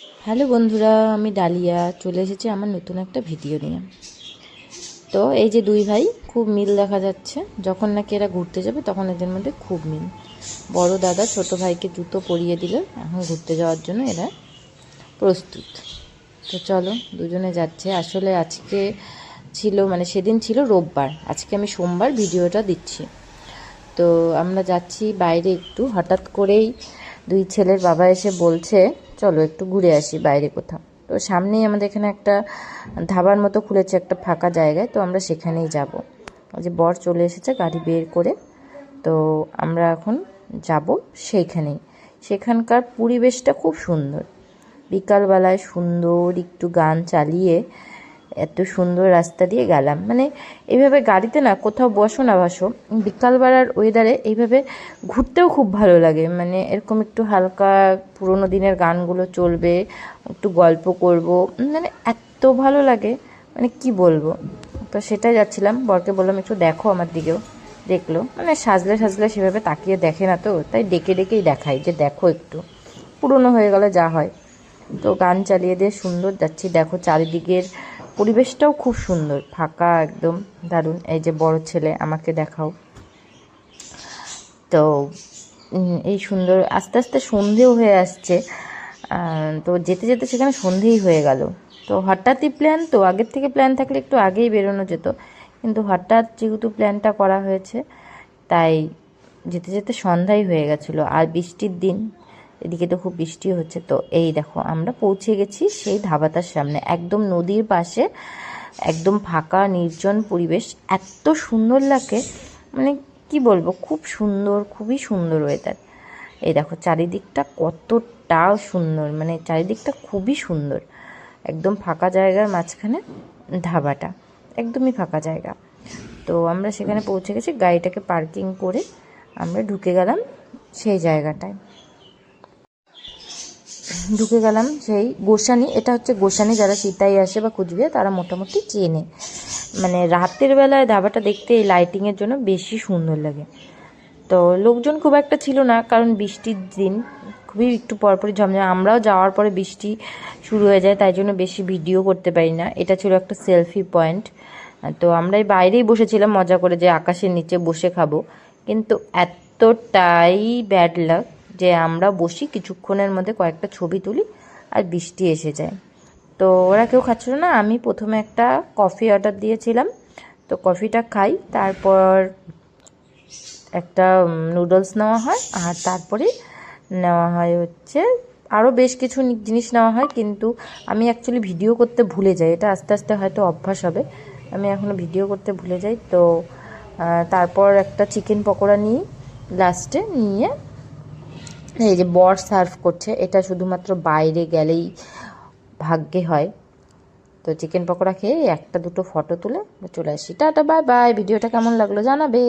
Hello বন্ধুরা, আমি dahlia চলে এসেছি আমার নতুন একটা ভিডিও নিয়ে। তো এই যে দুই ভাই, খুব মিল দেখা যাচ্ছে। যখন নাকি এরা ঘুরতে যাবে, তখন এদের মধ্যে খুব মিল। বড় দাদা ছোট ভাইকে জুতো পরিয়ে দিল, এখন ঘুরতে যাওয়ার জন্য এরা প্রস্তুত। তো চলো, দুজনে যাচ্ছে। আসলে আজকে ছিল মানে সেদিন ছিল রোববার। আজকে আমি সোমবার ভিডিওটা দিচ্ছি। তো আমরা যাচ্ছি বাইরে একটু। হঠাৎ করেই দুই ছেলের বাবা এসে বলছে চলো একটু ঘুরে আসি বাইরে কোথাও। তো সামনেই আমাদের এখানে একটা ধাবার মতো খুলেছে একটা ফাঁকা জায়গায়, তো আমরা সেখানেই যাব। যে বর চলে এসেছে গাড়ি বের করে, তো আমরা এখন যাব সেইখানেই। সেখানকার পরিবেশটা খুব সুন্দর। বিকালবেলায় সুন্দর একটু গান চালিয়ে এত সুন্দর রাস্তা দিয়ে গেলাম। মানে এইভাবে গাড়িতে না কোথাও বসো না বসো বিকালবেলার ওয়েদারে এইভাবে ঘুরতেও খুব ভালো লাগে। মানে এরকম একটু হালকা পুরোনো দিনের গানগুলো চলবে, একটু গল্প করব। মানে এত ভালো লাগে। মানে কি বলব? তো সেটাই যাচ্ছিলাম। বরকে বললাম, একটু দেখো আমার দিকেও। দেখল। মানে সাজলে সাজলে সেভাবে তাকিয়ে দেখে না তো। তাই ডেকে ডেকেই দেখাই যে দেখো একটু। পুরনো হয়ে গেলে যা হয়। তো গান চালিয়ে দিয়ে সুন্দর যাচ্ছি। দেখো চারিদিকের পরিবেশটাও খুব সুন্দর, ফাঁকা একদম, দারুণ। এই যে বড় ছেলে, আমাকে দেখাও। তো এই সুন্দর, আস্তে আস্তে সন্ধেও হয়ে আসছে। তো যেতে যেতে সেখানে সন্ধেই হয়ে গেল। তো হঠাৎই প্ল্যান তো আগের থেকে প্ল্যান থাকলে একটু আগেই বেরোনো যেত। কিন্তু হঠাৎ যেহেতু প্ল্যানটা করা হয়েছে, তাই যেতে যেতে সন্ধ্যাই হয়ে গেছিল। আর বৃষ্টির দিন এদিকে তো খুব বৃষ্টি হচ্ছে। তো এই দেখো, আমরা পৌঁছে গেছি সেই ধাবাটার সামনে। একদম নদীর পাশে, একদম ফাঁকা, নির্জন পরিবেশ। এত সুন্দর লাগে মানে কি বলব, খুব সুন্দর, খুবই সুন্দর ওয়েদার এই দেখো, চারিদিকটা কতটা সুন্দর মানে চারিদিকটা খুবই সুন্দর। একদম ফাঁকা জায়গার মাঝখানে ধাবাটা, একদমই ফাঁকা জায়গা। তো আমরা সেখানে পৌঁছে গেছি, গাড়িটাকে পার্কিং করে আমরা ঢুকে গেলাম সেই জায়গাটায়। ঢুকে গেলাম সেই গোসানি এটা হচ্ছে গোসানি যারা সীতাই আসে বা কুচবিহার তারা মোটামুটি চেনে। মানে রাতের বেলায় ধাবাটা দেখতে এই লাইটিংয়ের জন্য বেশি সুন্দর লাগে। তো লোকজন খুব একটা ছিল না, কারণ বৃষ্টির দিন খুবই একটু পরপরই ঝমঝম। আমরাও যাওয়ার পরে বৃষ্টি শুরু হয়ে যায়, তাই জন্য বেশি ভিডিও করতে পারি না। এটা ছিল একটা সেলফি পয়েন্ট তো আমরা বাইরেই বসেছিলাম মজা করে যে আকাশের নিচে বসে খাব। কিন্তু এতটাই ব্যাড লাক যে আমরা বসি, কিছুক্ষণের মধ্যে কয়েকটা ছবি তুলি আর বৃষ্টি এসে যায়। তো ওরা কেউ খাচ্ছিল না, আমি প্রথমে একটা কফি অর্ডার দিয়েছিলাম। তো কফিটা খাই, তারপর একটা নুডলস নেওয়া হয় আর তারপরে নেওয়া হয় হচ্ছে আরও বেশ কিছু জিনিস নেওয়া হয়, কিন্তু আমি অ্যাকচুয়ালি ভিডিও করতে ভুলে যাই। এটা আস্তে আস্তে হয়তো অভ্যাস হবে। আমি এখনও ভিডিও করতে ভুলে যাই। তো তারপর একটা চিকেন পকোড়া নিই লাস্টে নিয়ে এই যে বর সার্ভ করছে, এটা শুধুমাত্র বাইরে গেলেই ভাগ্যে হয়। তো চিকেন পকোড়া খেয়ে একটা দুটো ফটো তুলে চলে আসি। Tata, bye bye. ভিডিওটা কেমন লাগল জানাবে।